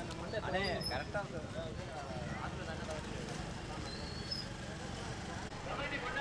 அண்ணே கரெக்டாக ரொம்ப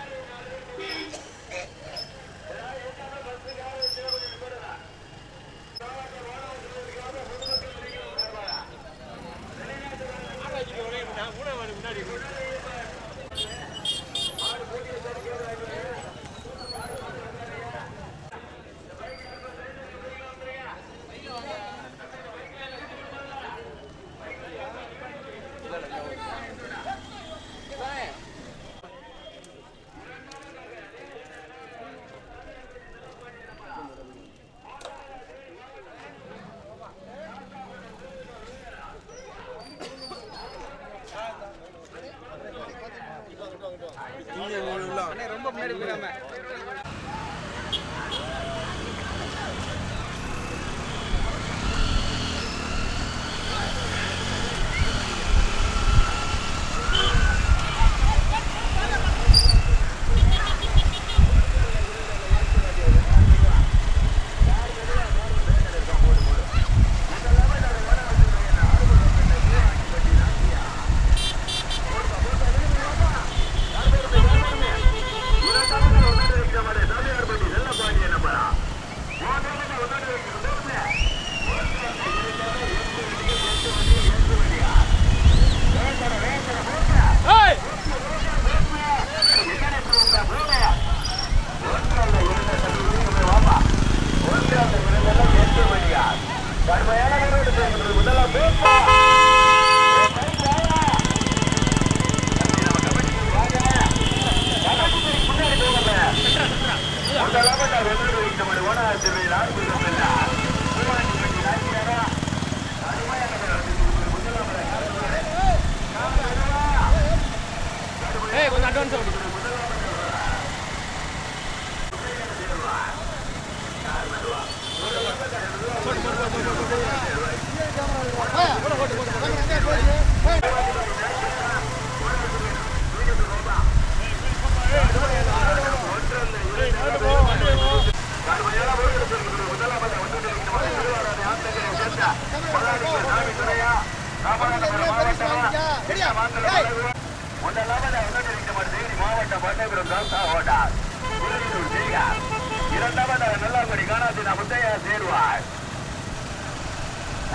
இரண்டாவதாக நல்லாங்குடி காணாத்தின முத்தையா சேருவார்.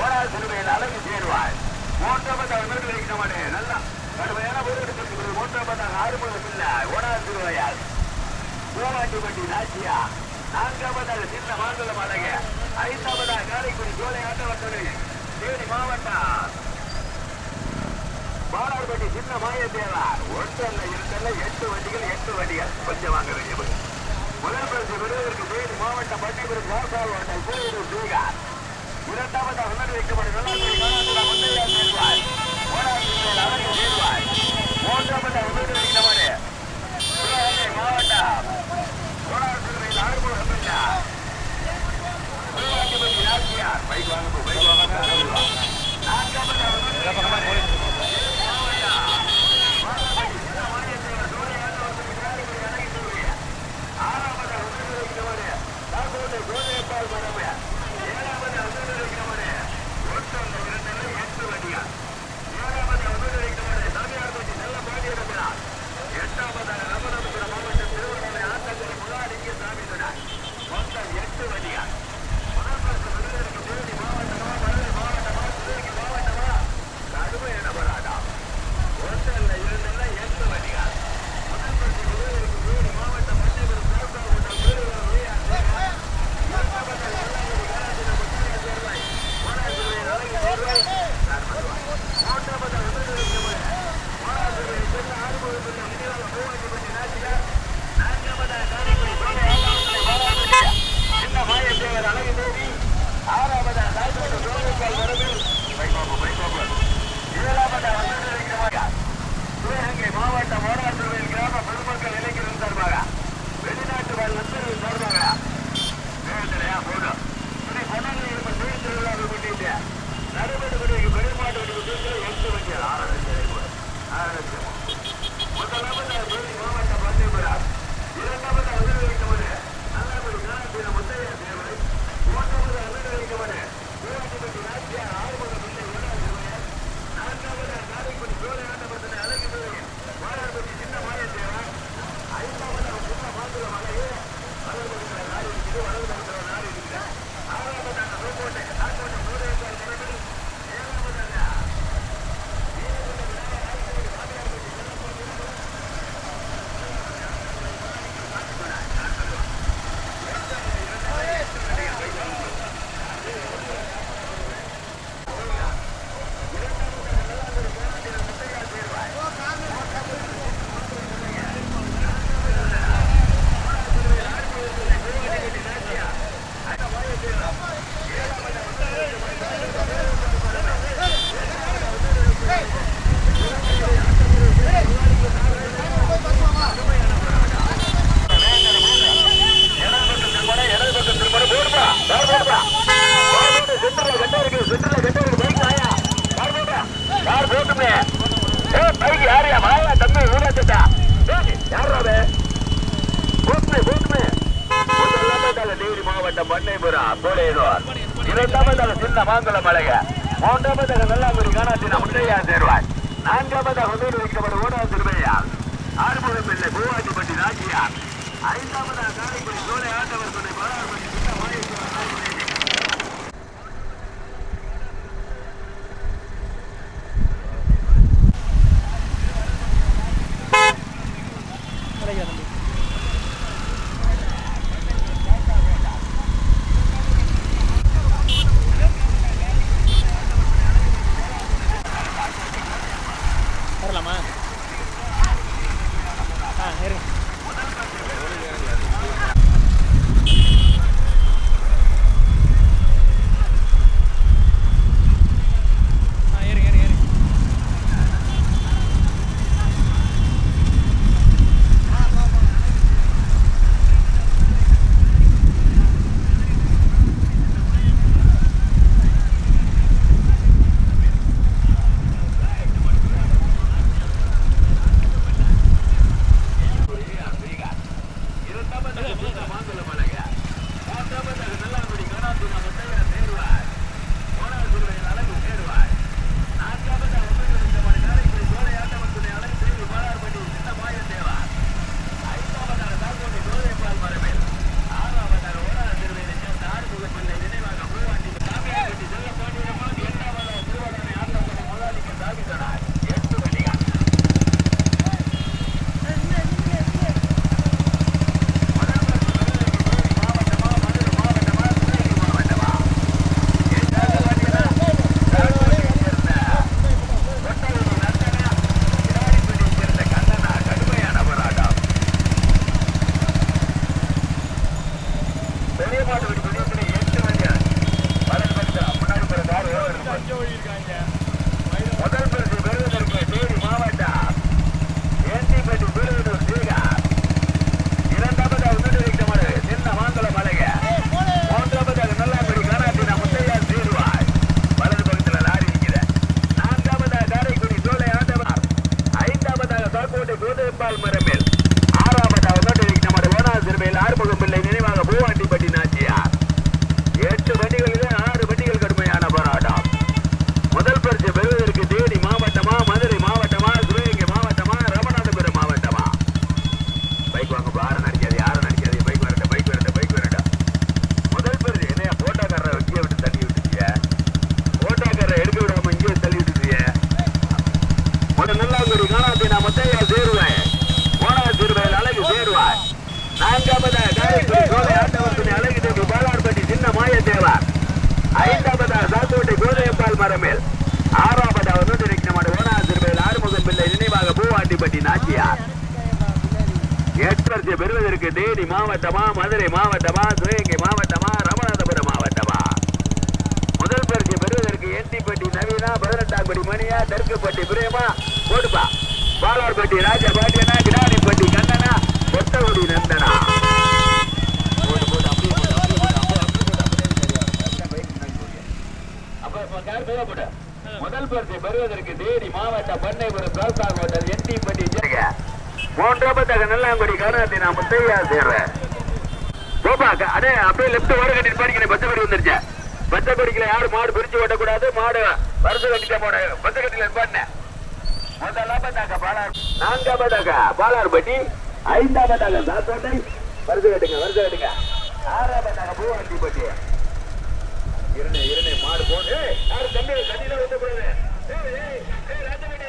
ஓடால் சிறுவையில் அழகு சேருவார். மூன்றாவதாக நிர்வகிக்கமானே நல்லா கடுமையான போராட்டத்திற்கு மூன்றாவதாக ஆறுமுகம் இல்ல ஓடால் சிறுவையால் கோவாண்டிப்பட்டி நாச்சியா நான்காவதாக சின்ன மாங்குளம் அழக. ஐந்தாவதாக காரைக்குடி ஜோலை ஆட்டவட்டனை தேனி மாவட்டம். பாலார்பட்டி சின்ன மாயத்தேவா. ஒன்றல்ல இரண்டல்ல எட்டு வண்டிகள் எட்டு வண்டிகள் கொஞ்சம் வாங்க வேண்டியது முதல் பரிசு பெறுவதற்கு தேனி மாவட்ட பட்டிபுரம் ராசால் ஹோட்டல் கோயிலூர் தூகார் இரண்டாவது முன்னாடி வைக்கப்படும் நல்லாக்குடி காணாமல் முந்தையா சேர்வாய். ஓடாமல் அவர்கள் சேர்வாய். மூன்றாவதாக முன்னாடி வைக்கப்படு சிவகங்கை மாவட்டம். ஓடாமல் ஆறுமுகம் பிள்ளை சிவகாங்கிபதி நாச்சியார் பைக் வாங்க பைக் வாங்க நான்காவதாக இரண்டாவதாக சின்ன மாங்குள மலைய மூன்றாவதாக நல்லாங்குடி காணாத்தின முத்தையா சேர்வாய். நான்காவதாக வீடு வைக்கப்பட எட்டு பெறுவதற்கு தேனி மாவட்டமா மதுரை மாவட்டமா சிவகங்கை மாவட்டமா ராமநாதபுரம் மாவட்டமா? முதல் பரிசை பெறுவதற்கு என்டிப்பட்டி நவீனா பதினெட்டாம் மணியா தெற்குப்பட்டி பிரேமா போடுப்பா பாலார்பட்டி ராஜா பாட்டியனா கிடாரிப்பட்டி கண்ணனா கொத்தகுடி நந்தனா. முதல் பரிசை பெறுவதற்கு தேனி மாவட்ட பண்ணைபுரம் பிரசாத் ஹோட்டல் என்டிப்பட்டி ஜெக மூன்றாவதாக நல்லாங்குடி கருணாத்தி நான் முத்தையா சேர்றேன். போப்பா க- அடே அப்படியே லெப்ட் வர கட்டிட்டு படிக்கிறேன் பச்சை கொடி வந்துருச்சு. பச்சை கொடிக்கல யாரும் மாடு பிரிச்சு ஓட்டக்கூடாது மாடு வருஷம் கட்டிட்ட போட பச்சை கட்டில பண்ண முதலாவதாக பாலார் நான்காவதாக பாலார்பட்டி ஐந்தாவதாக சாத்தோட்டை வருஷம் கட்டுங்க வருஷம் கட்டுங்க. ஆறாவதாக பூவாண்டிப்பட்டி இருநே இருநே மாடு போட்டு யாரு தண்ணி தண்ணியில ஊத்தக்கூடாது ஏய், ஏய், ஏய், ராஜவேட்டை,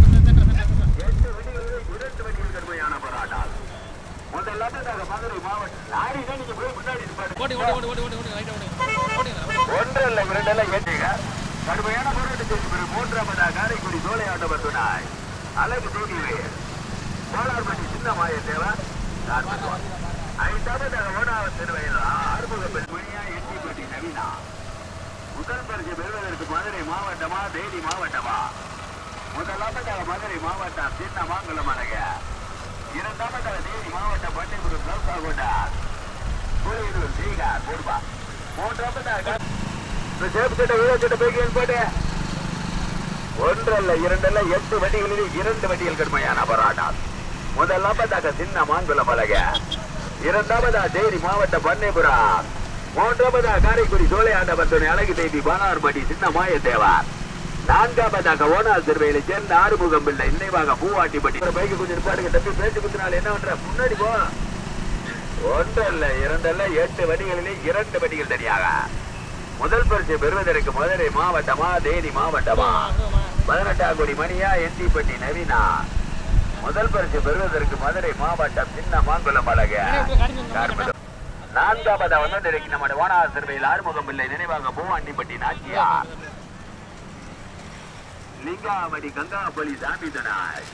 எட்டு வெடிகளில் இரண்டு வெடிகள் கடுமையான போராட்டம் முதலாவதாக மதுரை மாவட்டம் லாரி தான் நீங்க போய் முன்னாடி நிப்பாட்டு. ஓடி ஓடி ஓடி ஓடி ஓடி ஓடி ரைட் ஓடி ஓடி ஒன்று அல்ல இரண்டு அல்ல எட்டுங்க கடுமையான போராட்டத்திற்கு பிறகு மூன்றாவதாக காரைக்குடி சோலையாண்டவர் துணாய் அழகு தேடிவேல் கோளார்பட்டி சின்ன மாய தேவா ஐந்தாவது ஓடாவது திருவையில் ஆறுமுக பெண்மணியா எட்டிப்பட்டி நவீனா. முதல் பரிசு பெறுவதற்கு மதுரை மாவட்டமா தேனி மாவட்டமா? முதலாவதாக மதுரை மாவட்டம் சின்ன மாங்குளம் அழக இரண்டாவதாக தேனி மாவட்டம் பட்டிபுரம் சவுசா கொண்டார் புலியூர் சீகா குர்பா மூன்றாவதாக சேப்பு சட்டை வீர சட்டை பேக்கியல் போட்டு? ஒன்றல்ல இரண்டல்ல எட்டு வண்டிகளில் இரண்டு வண்டிகள் கடுமையான போராட்டம் முதலாவதாக சின்ன மாங்குளம் அழக இரண்டாவதா தேனி மாவட்டம் பண்ணைபுரா. மூன்றாவதா காரைக்குடி சோழையாண்டவர் துணை அழகு தேவி பாலார்படி சின்ன மாயத்தேவா நான்காவதாக ஓனால் திருவையில சேர்ந்த ஆறுமுகம் பிள்ளை நினைவாக பூவாட்டிப்பட்டி. ஒரு பைக்கு கொஞ்சம் பாடுங்க தம்பி பேச்சு குத்தினால என்ன பண்ற? முன்னாடி போ. ஒன்றல்ல இரண்டல்ல எட்டு வண்டிகளிலே இரண்டு வடிகள் தனியாக. முதல் பரிசு பெறுவதற்கு மதுரை மாவட்டமா தேனி மாவட்டமா? பதினெட்டாம் கோடி மணியா என்டிப்பட்டி நவீனா? முதல் பரிசு பெறுவதற்கு மதுரை மாவட்டம் சின்ன மாங்குளம் அழக. நான்காவது வந்து நம்முடைய ஓனார் ஆறுமுகம் பிள்ளை நினைவாக பூவாண்டிப்பட்டி நாச்சியா லிங்காவடி கங்காபலி சாமிதனாய்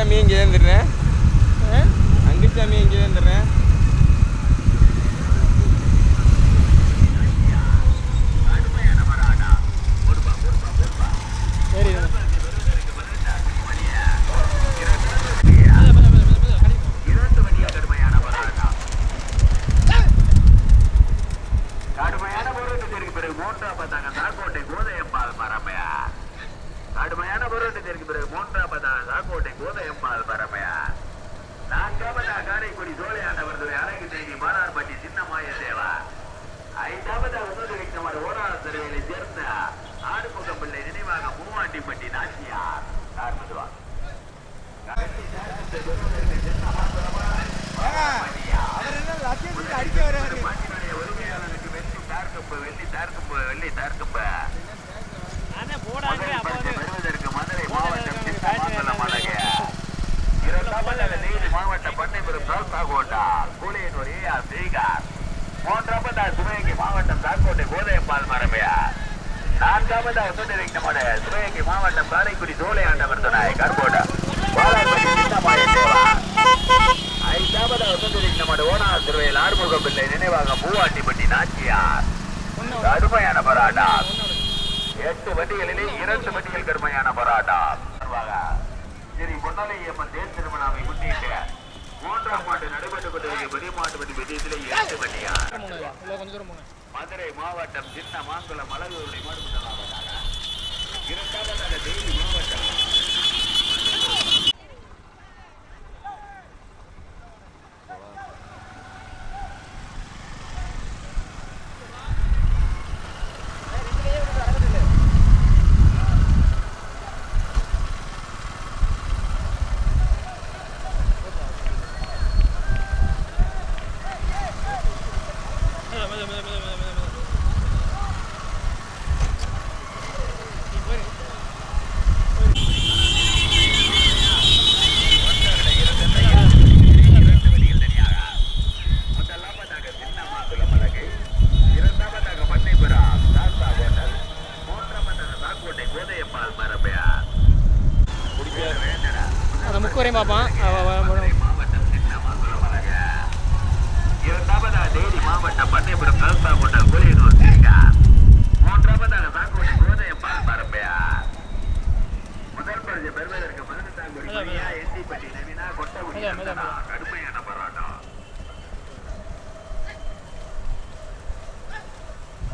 அங்கிச்சாமி இங்கே இருந்துடுறேன் அங்கிச்சாமி இங்கே இருந்துடுறேன் இரண்டு வண்டிகள் கடுமையான போராட்டம் கடுமையான போராட்டத்திற்கு பிறகு மூன்றாவதாக சாக்கோட்டை கோதையம்பால் மரமையா கடுமையான போராட்டத்திற்கு பிறகு மூன்றாவதாக சாக்கோட்டை கோதையம்பால் மரமையா நான்காவதாக காரைக்குடி சோழையாண்டவர் துறை அழகு செய்தி மானார்பட்டி சின்னமாய தேவா ஐந்தாவதாக உணவு வைத்தவர் ஓராள தெருவிலை சேர்ந்த ஆறுமுகம் பிள்ளை நினைவாக மூவாண்டிப்பட்டி நாச்சியார் யார் மெதுவா பாட்டினுடைய உரிமையாளருக்கு வெள்ளி தார்க்கம்பு வெள்ளி தார்க்கம்பு வெள்ளி தார்க்கம்பு முதல் பரிசு பெறுவதற்கு மதுரை மாவட்டம் சின்னமங்கலம் அழகு இரண்டாவதாக நீதி மாவட்ட பண்ணைபுரம் சவுத்தாகோட்டா கூலியனூர் ஏ ஆர் ஸ்ரீகார் மூன்றாவதாக சிவகங்கை மாவட்டம் தாக்கோட்டை கோதையம்பால் மரமையா நான்காவதாக சுந்தரிக்கமட சிவகங்கை மாவட்டம் காரைக்குடி சோலை ஆண்டவர் கர்போடா பாலாபதி சின்னமாய தேவா ஐந்தாவதாக சுந்தரிக்கமட ஓனார் திருவையில் ஆறுமுக பிள்ளை நினைவாக பூவாட்டிப்பட்டி நாச்சியார். கடுமையான போராட்டம். எட்டு வண்டிகளிலே இரண்டு வண்டிகள் கடுமையான போராட்டம். சரி பொன்னாலையம்மன் தேர் திருமணாவை முன்னிட்டு மூன்றாம் ஆண்டு நடைபெற்றுக் கொண்டிருக்கிற பெரிய மாட்டு வண்டி விஜயத்திலே இரண்டு வண்டியா மதுரை மாவட்டம் சின்ன மாங்குளம் அழகுடைய மாடுபட்டதாக இரண்டாவதாக தேனி மாவட்டம். பார்ப்பான் அவ- அவ- அவ- மாவட்டம் சின்னமங்கலம் அழக இரண்டாவதா தேனி மாவட்டம் பண்ணைபுரம் கல்சா கோட்டல் கோலியனூர் தேங்கா மூன்றாவதாக சாக்கோட்டை கோதையம்பால் மரபையா முதல் பரிசு பெறுவதற்கு பதினெட்டாங்குடி மணியா எட்டிப்பட்டி நவீனா கொட்டகுடி மெல்ல, மெல்ல, நந்தனா. கடுமையான போராட்டம்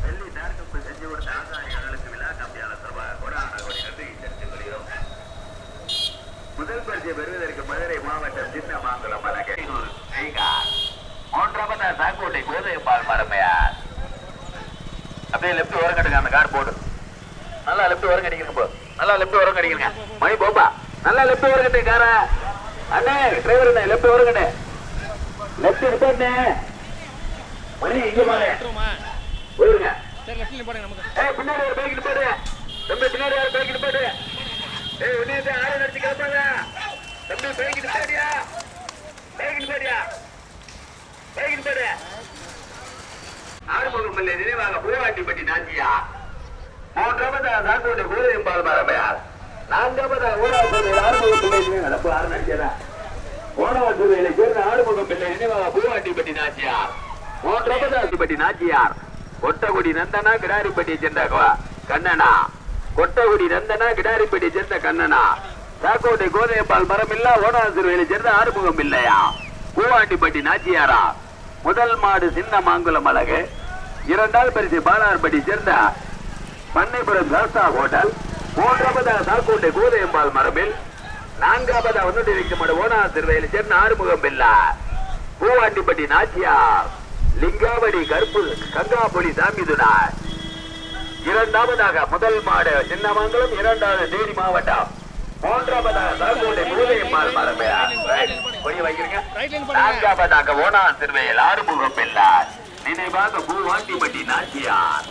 வெள்ளி நாற்கம்பு செஞ்சு கொடுத்த ஆசாரிகளுக்கு விழா கம்பியாளர் சார்பாக கொடான கோடி நன்றி தெரிவித்துக் கொள்கிறோம் முதல் பரிசை பெறுவதற்கு மதுரை மாவட்டம் சின்னமாங்குளம் மலகையூர் ஸ்ரீகாந்த் மூன்றாவதா சாக்கோட்டை கோதையம்பால் மரமையார் அப்படியே லெப்ட் ஓரம் கட்டுங்க அந்த கார் போடு நல்லா லெப்ட் ஓரம் கடிக்கிறங்க போ. நல்லா லெப்ட் ஓரம் கடிக்கிறங்க மணி போப்பா. நல்லா லெப்ட் ஓரம் கட்டு கார அண்ணே டிரைவர் அண்ணே லெப்ட் ஓரம் கட்டு. லெப்ட் எடுத்தே மணி இங்க பாரு. போயிருங்க. சரி லெஃப்ட்ல போடுங்க நமக்கு ஏய் பின்னாடி ஒரு பைக் நிப்பாடு தம்பி பின்னாடி ஒரு பைக் நிப்பாடு ஏய் உன்னை தான் ஆளு நடத்தி கிளப்பாத. தம்பி பைக் நிப்பாடியா பைக் நிப்பாடியா பைக் நிப்பாடு ஆறுமுகம் பிள்ளை நினைவாக பூவாட்டிப்பட்டி நாச்சியா. மூன்றாவது சாக்கோட்டை கோதையம்பால் மரபையார் நான்காவது ஊராட்சி ஆறுமுகம் பிள்ளை நடப்பு ஆறு நடிச்சதா ஓணவாசூரிகளை சேர்ந்த ஆறுமுகம் பிள்ளை நினைவாக பூவாட்டிப்பட்டி நாச்சியார் மூன்றாவது ஆசிப்பட்டி நாச்சியார் கொட்டகுடி நந்தனா கிடாரிப்பட்டியை சேர்ந்த கண்ணனா. கொட்டகுடி நந்தனா கிடாரிப்பட்டியை சேர்ந்த கண்ணனா. சாக்கோட்டை கோதையப்பால் இல்ல ஓணாசிறுவையில சேர்ந்த ஆறுமுகம் இல்லையா பூவாண்டிப்பட்டி நாச்சியாரா முதல் மாடு சின்ன மாங்குளம் அழகு இரண்டாவது பரிசு பாலார்பட்டி சேர்ந்த பண்ணைபுரம் சாஸ்தா ஹோட்டல் மூன்றாவதா சாக்கோட்டை கோதையம்பால் மரபில் நான்காவதா ஒன்னுடைய ஓனா திருவையில் சேர்ந்த ஆறுமுகம் பில்லா பூவாண்டிப்பட்டி நாச்சியார் லிங்காவடி கருப்பு கங்காபொலி சாமிதுனார். இரண்டாவதாக முதல் மாடு சின்னமங்கலம் இரண்டாவது தேனி மாவட்டம். மூன்றாவதாக பூதையம்மாள் மரபையார் கொடி வைக்கிறீங்க நான்காவதாக ஓனா திருவையில் ஆறுமுகம் பிள்ளார் நினைவாக பூவாண்டிப்பட்டி நாச்சியார்.